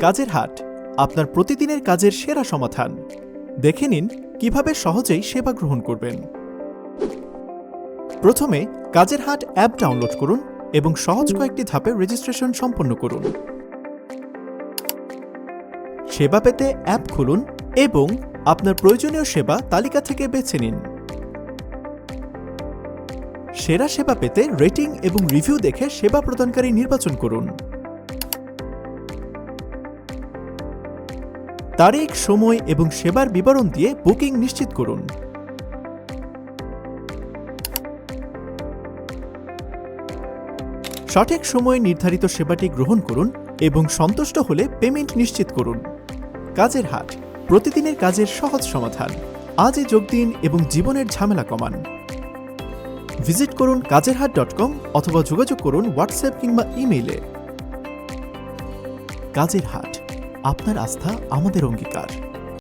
কাজের হাট, আপনার প্রতিদিনের কাজের সেরা সমাধান। দেখে নিন কীভাবে সহজেই সেবা গ্রহণ করবেন। প্রথমে কাজের হাট অ্যাপ ডাউনলোড করুন এবং সহজ কয়েকটি ধাপে রেজিস্ট্রেশন সম্পন্ন করুন। সেবা পেতে অ্যাপ খুলুন এবং আপনার প্রয়োজনীয় সেবা তালিকা থেকে বেছে নিন। সেরা সেবা পেতে রেটিং এবং রিভিউ দেখে সেবা প্রদানকারী নির্বাচন করুন। তারিখ, সময় এবং সেবার বিবরণ দিয়ে বুকিং নিশ্চিত করুন। সঠিক সময়ে নির্ধারিত সেবাটি গ্রহণ করুন এবং সন্তুষ্ট হলে পেমেন্ট নিশ্চিত করুন। কাজের হাট প্রতিদিনের কাজের সহজ সমাধান। আজই যোগ দিন এবং জীবনের ঝামেলা কমান। ভিজিট করুন কাজের হাট ডট কম অথবা যোগাযোগ করুন হোয়াটসঅ্যাপ কিংবা ইমেইলে। কাজের হাট আপনার আস্থা আমাদের অঙ্গীকার।